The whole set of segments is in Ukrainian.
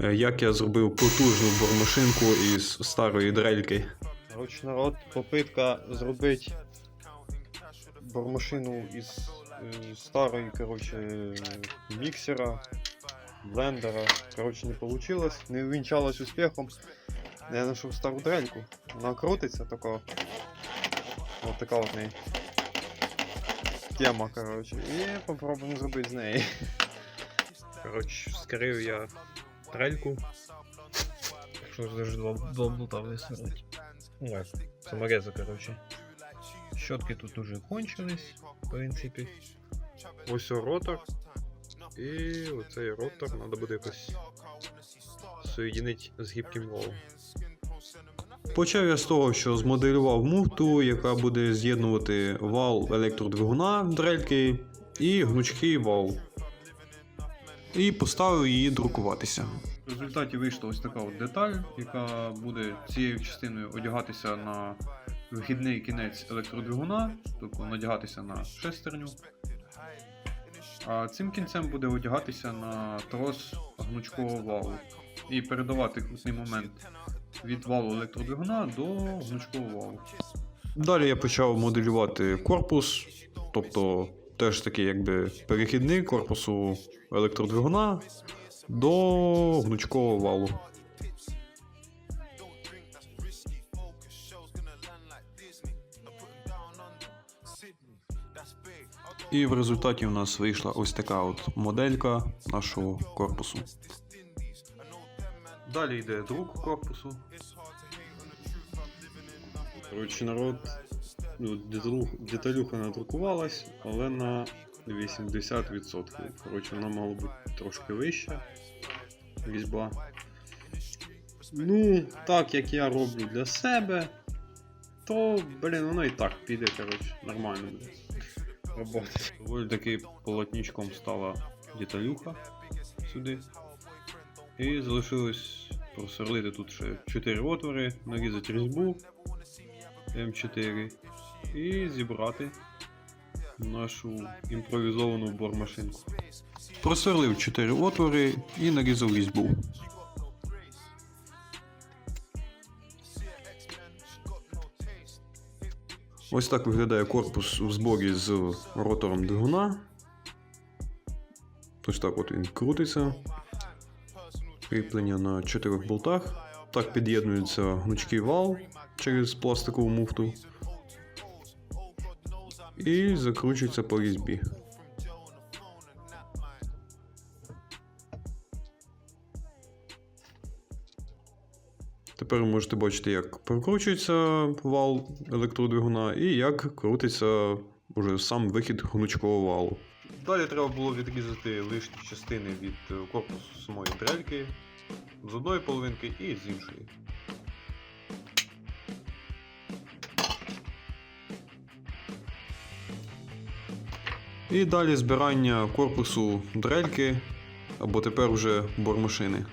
Е, Як я зробив потужну бормашинку із старої дрельки. Народ, попитка зробити бормашину із е, старої, коротше, міксера, блендера. Коротше, не вийшло, не увінчалось успіхом. Я знайшов стару дрельку. Вона крутиться така. Ось така от неї. Тема, коротше. І попробуємо зробити з неї. Коротше, скрив я дрельку. Що даже два, два блута висунуть. Ну як, саморези, коротше. Щотки тут уже кончились, в принципі. Ось ротор. І оцей ротор треба буде якось соєдинити з гібким валом. Почав я з того, що змоделював муфту, яка буде з'єднувати вал електродвигуна дрельки і гнучкий вал. І поставив її друкуватися. В результаті вийшла ось така от деталь, яка буде цією частиною одягатися на вихідний кінець електродвигуна, тобто надягатися на шестерню. А цим кінцем буде одягатися на трос гнучкового валу і передавати крутний момент від валу електродвигуна до гнучкового валу. Далі я почав моделювати корпус, тобто теж такий якби перехідний корпусу електродвигуна до гнучкового валу. І в результаті у нас вийшла ось така от моделька нашого корпусу. Далі йде друк корпусу. Коротше, народ, ну, деталюх- деталюха надрукувалась, але на 80%. Коротше, вона мала бути трошки вища. Різьба. Ну, так як я роблю для себе, то, блін, воно і так піде, коротше, нормально буде. Роботи. Доволі таки полотничком стала деталюха сюди. І залишилось просверлити тут ще 4 отвори, нарізати різьбу М4 і зібрати нашу імпровізовану бормашинку. Просверлив 4 отвори і нарізав різьбу. Ось так виглядає корпус в зборі з ротором двигуна. Ось так от він крутиться. Кріплення на 4 болтах. Так під'єднується гнучкий вал через пластикову муфту. І закручується по різьбі. Тепер ви можете бачити, як прокручується вал електродвигуна і як крутиться уже сам вихід гнучкового валу. Далі треба було відрізати лишні частини від е, корпусу самої дрельки з одної половинки і з іншої. І далі збирання корпусу дрельки або тепер вже бормашини.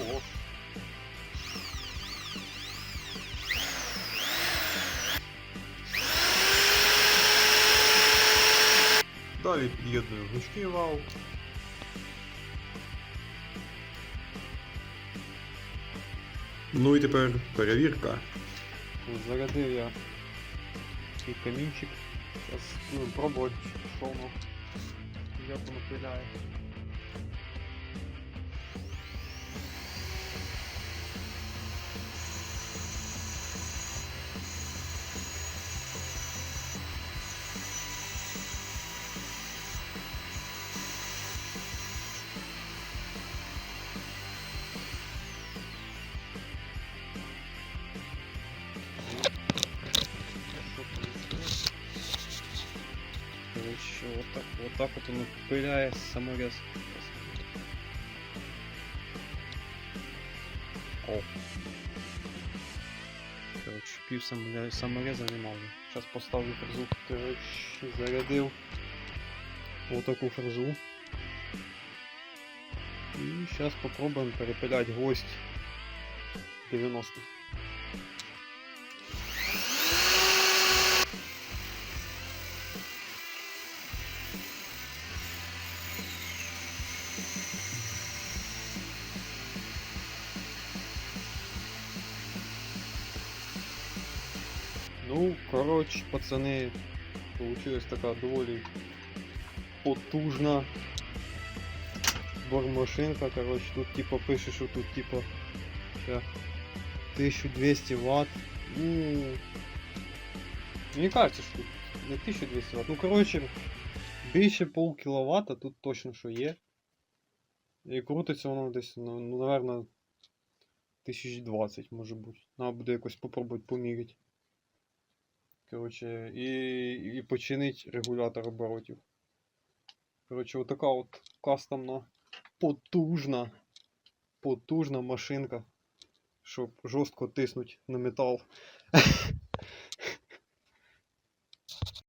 Ого. Далі під'єдную гнучкий вал. Ну і тепер перевірка. Зарядив я такий камінчик. Зараз будемо пробувати, що воно як воно. Вот так, вот так вот оно пыляет саморез. О. Короче, пів самореза, самореза не можу. Сейчас поставлю фрезу. Короче, зарядив вот таку фрезу. И сейчас попробуем перепилять гвоздь 90. Ну, коротше, пацани, получилась така доволі потужна бормашинка. Коротше, тут типа пише, що тут типа 1200 Вт. Ну, мені кажется, що тут не 1200 Вт. Ну, коротше, більше пол тут точно що є. І крутиться воно десь, ну, наверное, 1020 може бути. Треба буде якось попробувати поміряти. Коротше, і, і починить регулятор оборотів. Коротше, отака от кастомна, потужна, потужна машинка, щоб жорстко тиснуть на метал.